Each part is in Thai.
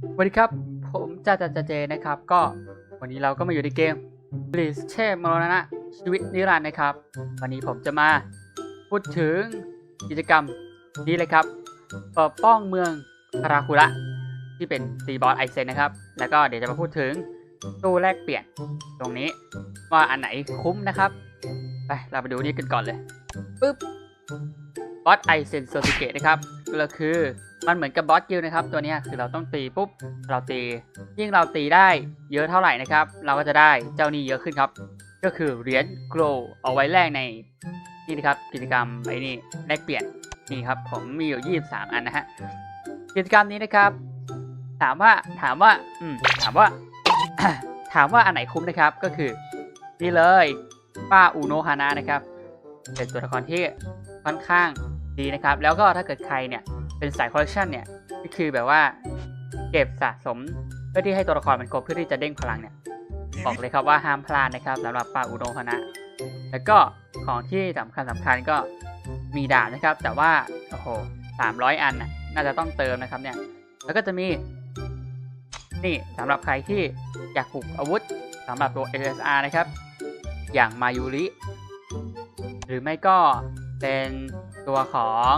สวัสดีครับ ผมจ่าจ่าจาเจนะครับ ก็วันนี้เราก็มาอยู่ในเกม b l i z เช่มรณะชีวิตนิรันดร์นะครับ วันนี้ผมจะมาพูดถึงกิจกรรมนี้เลยครับปกป้องเมืองคาราคุระที่เป็นตีบอสไอเซนนะครับ แล้วก็เดี๋ยวจะมาพูดถึงตู้แลกเปลี่ยนตรงนี้ว่าอันไหนคุ้มนะครับ ไปเราไปดูนี่กันก่อนเลยปึ๊บบอสไอเซนโซติเกะนะครับ ก็คือ มันเหมือนกับบอสกิลนะครับตัวนี้คือเราต้องตีปุ๊บเราตี ยิ่งเราตีได้เยอะเท่าไหร่นะครับ เราก็จะได้เจ้านี้เยอะขึ้นครับ ก็คือเหรียญโกลเอาไว้แลกในนี่นะครับกิจกรรมไอ้นี่แลกเปลี่ยนนี่ครับผมมีอยู่ 23 อันนะฮะกิจกรรมนี้นะครับ ถามว่าถามว่าอืมถามว่า ถามว่าอันไหนคุ้มนะครับก็คือนี่เลยป้าอูโนฮานะนะครับเป็นตัวละครที่ค่อนข้างดีนะครับ แล้วก็ถ้าเกิดใครเนี่ย เป็นสายคอลเลคชันเนี่ยก็คือแบบว่าเก็บสะสมเพื่อที่ให้ตัวละครมันครบเพื่อที่จะเด้งพลังเนี่ยบอกเลยครับว่าห้ามพลาดนะครับสำหรับปลาอุดงคณะแล้วก็ของที่สำคัญสำคัญก็มีดาบนะครับ แต่ว่าโอ้โหสามร้อยอันน่ะน่าจะต้องเติมนะครับเนี่ยแล้วก็จะมี นี่สำหรับใครที่อยากปลูกอาวุธสำหรับตัว SSR นะครับ อย่างมายูริหรือไม่ก็ เป็นตัวของ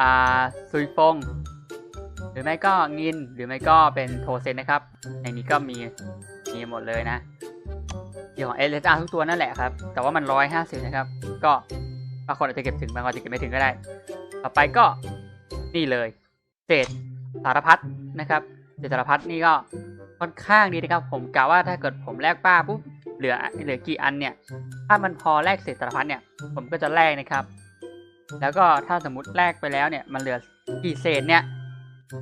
อาซุยฟง หรือไม่ก็งินหรือไม่ก็เป็นโทเซนนะครับ ในนี้ก็มีมีหมดเลยนะเกี่ยวของ SSR ทุกตัวนั่นแหละครับ แต่ว่ามัน150นะครับ ก็บางคนอาจจะเก็บถึงบางคนอาจจะเก็บไม่ถึงก็ได้ ต่อไปก็นี่เลยเศษสารพัดนะครับเศษสารพัดนี่ก็ค่อนข้างดีนะครับ ผมกะว่าถ้าเกิดผมแลกป้าปุ๊บเหลือเหลือกี่อันเนี่ย ถ้ามันพอแลกเศษสารพัดเนี่ย ผมก็จะแลกนะครับ แล้วก็ถ้าสมมติแลกไปแล้วเนี่ยมันเหลือกี่เศษเนี่ย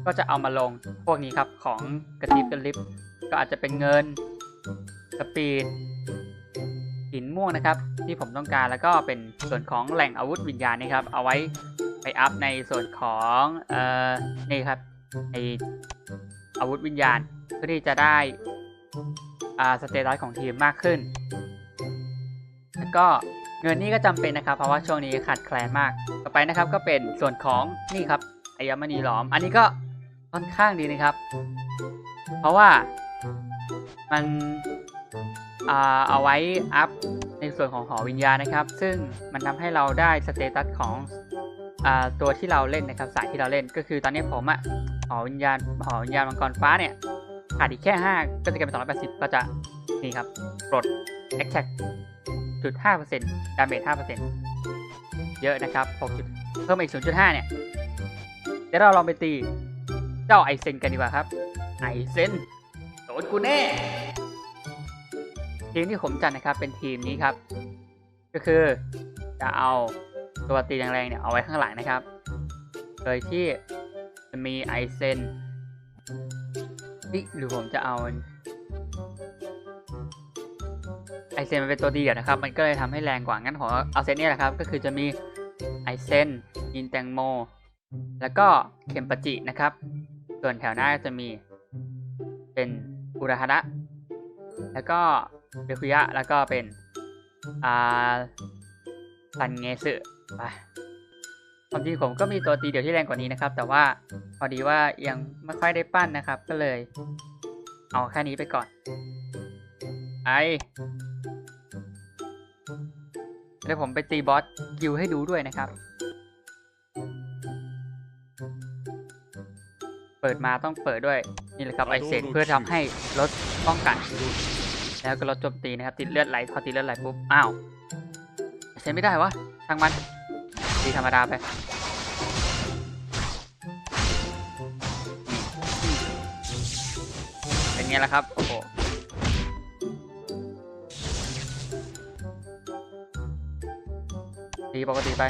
ก็จะเอามาลงพวกนี้ครับของกระติบกระลิบก็อาจจะเป็นเงินสปีดหินม่วงนะครับ ที่ผมต้องการแล้วก็เป็นส่วนของแหล่งอาวุธวิญญาณนะครับ เอาไว้ไปอัพในส่วนของเอ่อนี่ครับไออาวุธวิญญาณเพื่อที่จะได้อ่าสเตตัสของทีมมากขึ้น แล้วก็ เงินนี่ก็จำเป็นนะครับ เพราะว่าช่วงนี้ขาดแคลนมาก ต่อไปนะครับก็เป็นส่วนของนี่ครับไอยมณีหลอม อันนี้ก็ค่อนข้างดีนะครับ เพราะว่ามันเอาไว้อัพในส่วนของหอวิญญาณนะครับ ซึ่งมันทำให้เราได้สเตตัสของอตัวที่เราเล่นนะครับ สายที่เราเล่นก็คือตอนนี้ผมอะหอวิญญาณหอวิญญาณมังกรฟ้าเนี่ยขาดอีกแค่ 5 ก็จะกลายเป็น280 ก็จะนี่ครับปลด attack จุด 6.5%ดาเมจ5%เยอะนะครับ6เพิ่มอีก 0.5 เนี่ย เดี๋ยวเราลองไปตี เจ้าไอเซนกันดีกว่าครับ ไอเซนโดนกูแน่ ทีมที่ผมจัดนะครับเป็นทีมนี้ครับ ก็คือจะเอาตัวตีแรงๆเนี่ยเอาไว้ข้างหลังนะครับ โดยที่จะมีไอเซนนี่หรือผมจะเอา เซนมันเป็นตัวดีอะนะครับ มันก็เลยทำให้แรงกว่า งั้นผมเอาเซนเนี่ยแหละครับ ก็คือจะมีไอเซนยินแตงโม แล้วก็เข็มปะจินะครับ ส่วนแถวหน้าจะมีเป็นอุราฮาระ แล้วก็เบคุยะ แล้วก็เป็นอ่าซันเงสึไปความจริงผมก็มีตัวตีเดี่ยวที่แรงกว่านี้นะครับ แต่ว่าพอดีว่ายังไม่ค่อยได้ปั้นนะครับ ก็เลย เอาแค่นี้ไปก่อน ไอ เดี๋ยวผมไปตีบอสกิวให้ดูด้วยนะครับ เปิดมาต้องเปิดด้วย นี่แหละครับไอเซนเพื่อทำให้ลดป้องกัน แล้วก็ลดโจมตีนะครับ ติดเลือดไหลพอติดเลือดไหลปุ๊บ อ้าวเซนไม่ได้วะช่างมันตีธรรมดาไปเป็นไงล่ะครับ โอ้โห ปกติไป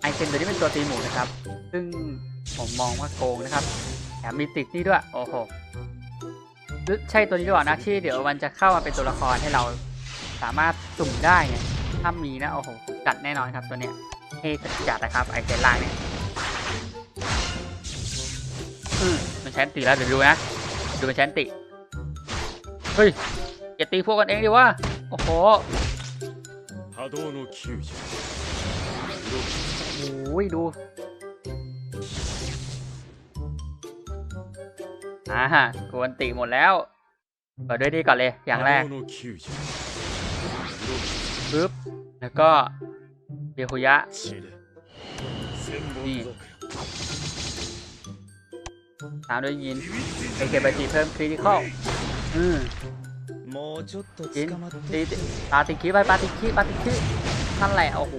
ไอเซนตัวนี้เป็นตัวตีหมูนะครับ ซึ่งผมมองว่าโกงนะครับแถมมีติดนี่ด้วย โอ้โหหรือใช่ตัวนี้ด้วยนะที่เดี๋ยวมันจะเข้ามาเป็นตัวละครให้เราสามารถสุ่มได้เนี่ยถ้ามีนะโอ้โหจัดแน่นอนครับตัวเนี้ยเท่จัดนะครับไอเซนล่างเนี่ยมันแชนติแล้วเดี๋ยวดูนะ ดูเป็นแชนติ เฮ้ยอย่าตีพวกกันเองดิวะ โอ้โหโอ้ยดูอ่าฮะกวนติหมดแล้วเปิดด้วยดีก่อนเลย อย่างแรกปึ๊บ แล้วก็เบียคุยะ นี่ ตามด้วยยินเอเคบจีเพิ่มคริติคอลอืมยินตีปาติคิไปปาติคิปาติคินั่นแหละโอ้โห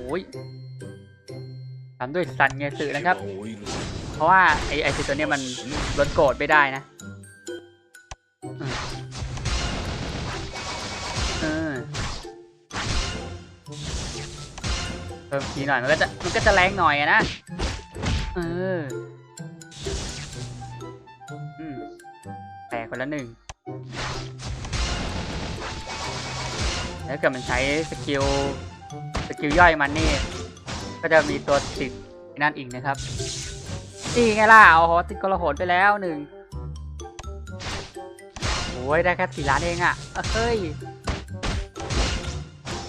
ตามด้วยซันเงสือนะครับ เพราะว่าไอไอซีตัวเนี้ยมันลดโกรธไม่ได้นะเพิ่มทีหน่อยมันก็จะมันก็จะแรงหน่อยนะ เออ ไปแล้วหนึ่งแล้วเกิดมันใช้สกิลสกิลย่อยมันนี่ ก็จะมีตัวติดนั่นอีกนะครับนี่ไงล่ะเอาโอติดกระหดไปแล้วหนึ่งโอ้ยได้แค่สี่ล้านเองอะ่ะเฮ้ย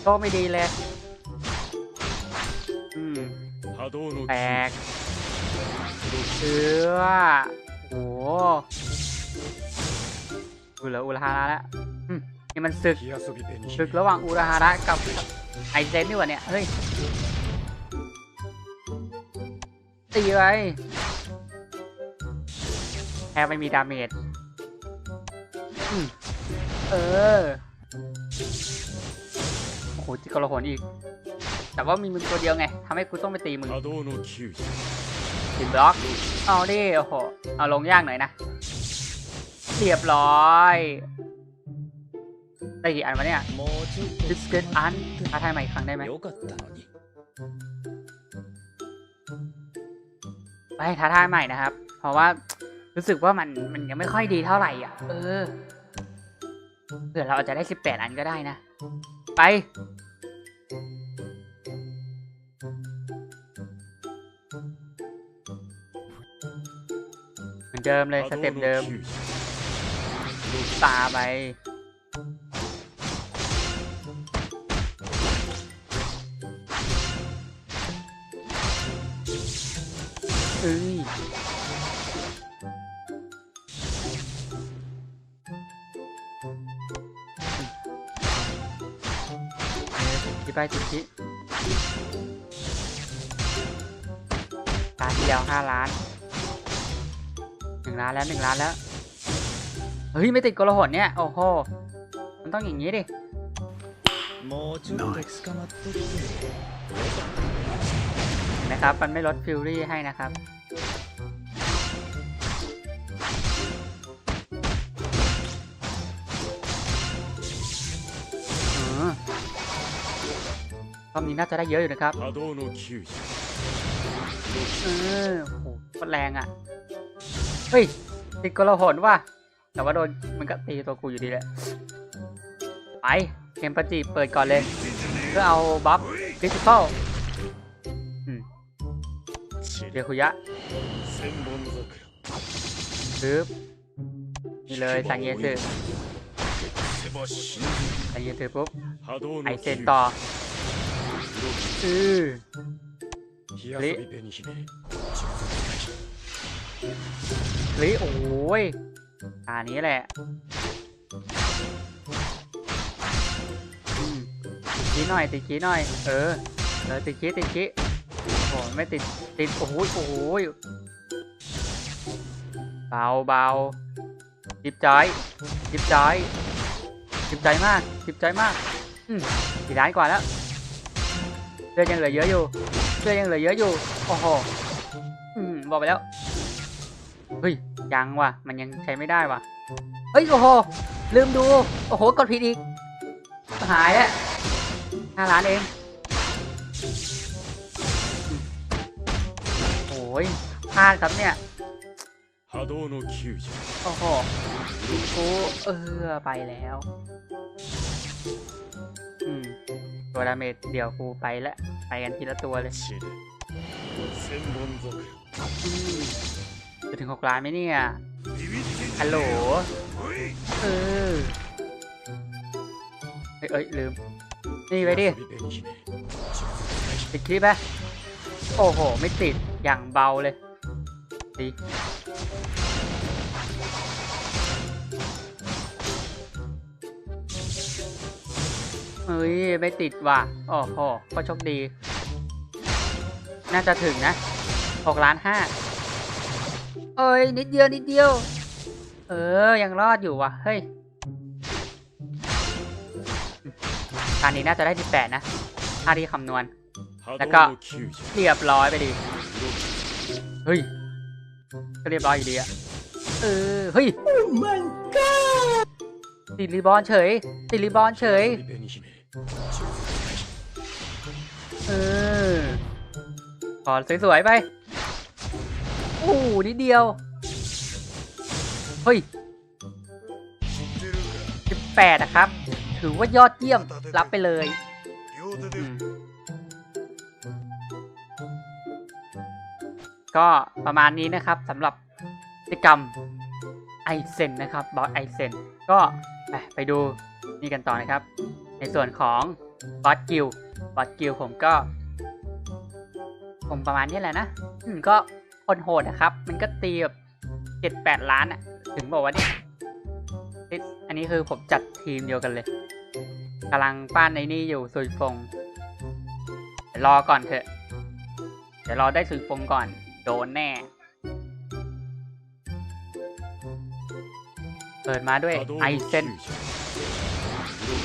ก็ไม่ดีเลยอืมแตกเชื่อโอ้ กูเหลืออุระฮาระแล้วนี่มันศึกศึกระหว่างอุระฮาระกับไอเซนนี่หว่าเนี่ย เฮ้ย ตีไปแทบไม่มีดาเมจเออ โอ้โหจิกระหอนอีก แต่ว่ามีมึงตัวเดียวไงทำให้กูต้องไปตีมึงถึงบล็อก เอาดิ โอ้โห เอาลงยากหน่อยนะ เรียบร้อยได้กี่อันวะเนี่ยดิสเกตอันท้าทายใหม่อีกครั้งได้ไหมไปท้าทายใหม่นะครับ เพราะว่ารู้สึกว่ามันมันยังไม่ค่อยดีเท่าไหร่อะ เออเผื่อเราอาจจะได้สิบแปดอันก็ได้นะ ไป เหมือนเดิมเลยสเต็ปเดิม ตาไป เอ้ยจิไปจิจิตาที่แล้วห้าล้านหนึ่งล้านแล้วหนึ่งล้านแล้ว เฮ้ย ไม่ติดกระหอนเนี่ย โอ้โห มันต้องอย่างนี้ดินะครับ มันไม่ลดฟิลลี่ให้นะครับอรอบนี้น่าจะได้เยอะอยู่นะครับ เออโหแรงอะ เฮ้ย ติดกระหอนว่ะ แต่ว่าโดนมันก็ตีตัวกูอยู่ดีแหละ ไปเกมปจิเปิดก่อนเลย เพื่อเอาบัฟฟิสิกอลเดียคุยะปึ๊บนี่เลยสังเยสึสังเยสึปุ๊บ ไอเซนต่ออือลิลิโอ้ย อันนี้แหละติดขี้หน่อย ติดขี้หน่อย เออ เออติดขี้ติดขี้โอ้โหไม่ติด ติด โอ้โหโอ้โหเบาเบาจิบจอยจิบจอยจิบใจมากจิบใจมากอืมสี่ล้านกว่าแล้วเลือดยังเหลือเยอะอยู่เลือดยังเหลือเยอะอยู่ โอ้โห อืม บอกไปแล้ว เฮ้ยยังว่ะ มันยังใช้ไม่ได้ว่ะ เฮ้ยโอ้โห ลืมดู โอ้โห กดผิดอีก หายอะห้าล้านเอง โอ้ยพลาดครับเนี่ยโอ้โหโอ้เออ ไปแล้ว อืม ตัวดาเมจเดี๋ยวกูไปละ ไปกันทีละตัวเลย ถึงหกล้านไหมเนี่ยฮัลโหลเออเอ้ยเฮ้ยลืม นี่ไว้ดิติดคลิปไหมโอ้โห ไม่ติดอย่างเบาเลยดีเฮ้ย ไม่ติดว่ะโอ้โหก็โชคดี น่าจะถึงนะหกล้านห้า เอ้ยนิดเดียวนิดเดียว เออ ยังรอดอยู่ว่ะ เฮ้ยการนี้น่าจะได้ที่แปดนะถ้าที่คำนวณ แล้วก็เรียบร้อยไปดีเฮ้ย ก็เรียบร้อยอยู่ดีอะเออ เฮ้ยติดรีบอนเฉยติดรีบอนเฉย เออขอสวยๆไป โอ้โหนิดเดียว เฮ้ย18นะครับ ถือว่ายอดเยี่ยม รับไปเลยอืมก็ประมาณนี้นะครับสำหรับกิจกรรมไอเซนนะครับบอสไอเซนก็ไปดูนี่กันต่อนะครับ ในส่วนของบอสกิลบอสกิลผมก็คงประมาณนี้แหละนะอืมก็ คนโหดนะครับ มันก็ตีแบบเจ็ดแปดล้านอะถึงบอกว่านี่อันนี้คือผมจัดทีมเดียวกันเลยกำลังปั้นในนี่อยู่สุยฟงรอก่อนเถอะ เดี๋ยวรอได้สุยฟงก่อน โดนแน่ เปิดมาด้วยไอเซน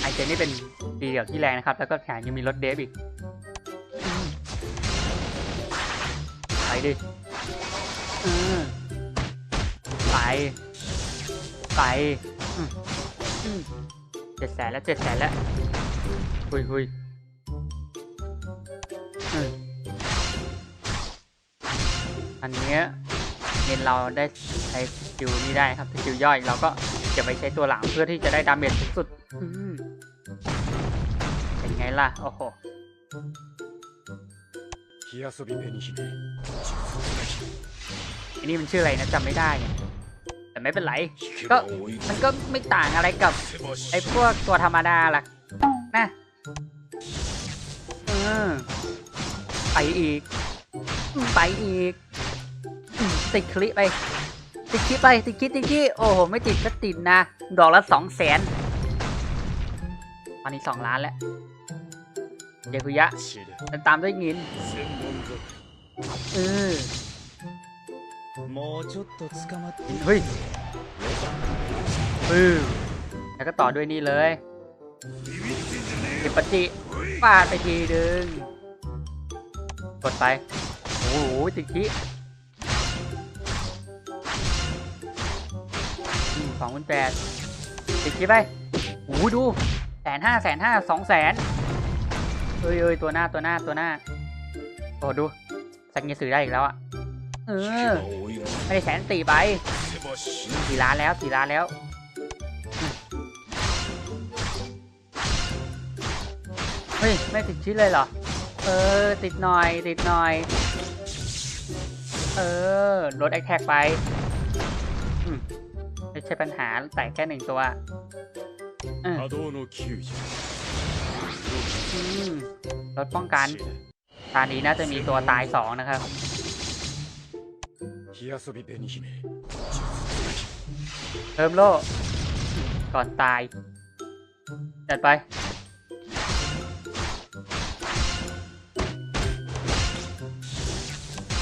ไอเซนนี่เป็นดีเดียวที่แรงนะครับ แล้วก็แถมยังมีรถเดฟอีกไปดิ ไป ไปอืมอืมเจ็ดแสนแล้วเจ็ดแสนแล้วหุยหุยอืมอันเนี้ยเน้นเราได้ใช้สกิลนี้ได้ครับสกิลย่อยเราก็เก็บไปใช้ตัวหลังเพื่อที่จะได้ดาเมจสูงสุดอืมเป็นไงล่ะ โอ้โห 火遊び紅姫 อันนี้มันชื่ออะไรนะจำไม่ได้เงแต่ไม่เป็นไร ก็มันก็ไม่ต่างอะไรกับไอ้พวกตัวธรรมดาหรอกนะอไปอีก ไปอีก ติดคลิไป ติดคลิไป ติดคลิติดคลิโอ้โห ไม่ติดก็ติดนะ ดอกละสองแสนตอนนี้สองล้านแล้วเยคุยะตามด้วยเงินเออ もうちょっと捕まって เฮ้ยเออแล้วก็ต่อด้วยนี่เลยสิบปจิฟาดไปทีดึง กดไป โอ้โห ติดขี้สองพันแปดติดขี้ไปโอ้โหดูแสนห้าแสนห้าสองแสนเอ้ยเอ้ยตัวหน้าตัวหน้าตัวหน้า โอ้ดูสักเงี้ยสื่อได้อีกแล้วอ่ะ เออไม่ได้แสนตีไปสี่ล้านแล้วสี่ล้านแล้วเฮ้ยไม่ติดชิ้นเลยเหรอ เออ ติดหน่อย ติดหน่อย เออลดแอคแท็กไปไม่ใช่ปัญหาแต่แค่หนึ่งตัวรถป้องกัน ตานี้น่าจะมีตัวตายสองนะครับ 火遊び紅姫 เพิ่มโล่ก่อนตาย จัดไป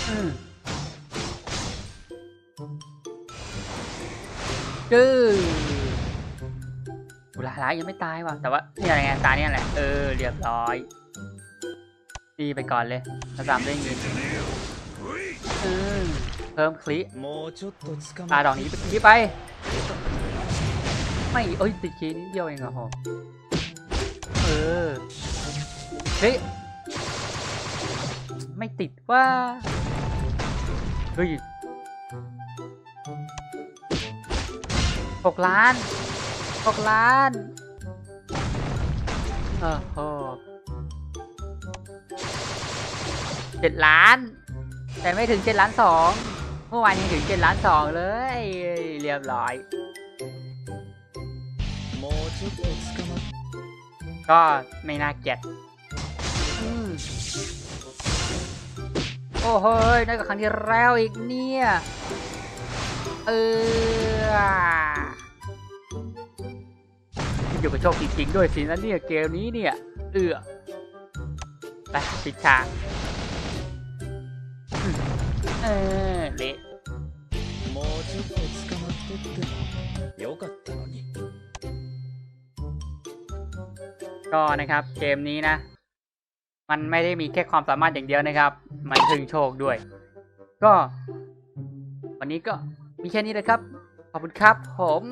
อืมจื้ออุลาร้ายยังไม่ตายว่ะ แต่ว่าเนี่ยไงตายเนี่ยแหละ เออ เรียบร้อยตีไปก่อนเลยแล้วตามด้วยเงินอืม เพิ่มคลิปตาดอกนี้ที่ไป ไม่ เอ้ย ติดคีนิดเดียวเองอะฮอเออ เฮ้ย ไม่ติดว่า เฮ้ยหกล้านหกล้านเออโหเจ็ดล้าน แต่ไม่ถึงเจ็ดล้านสอง เมื่อวานยังถึงเจ็ดล้านสองเลย เรียบร้อย ก็ไม่น่าเกลียดโอ้โหนั่นก็ครั้งที่แล้วอีกเนี่ย เอออยู่กับโชคจริงๆด้วยสินะเนี่ยเกมนี้เนี่ย เอือไปปิดฉากเออเละ よかったのにก็นะครับ เกมนี้นะ มันไม่ได้มีแค่ความสามารถอย่างเดียวนะครับ มันถึงโชคด้วย ก็ วันนี้ก็มีแค่นี้นะครับ ขอบคุณครับผม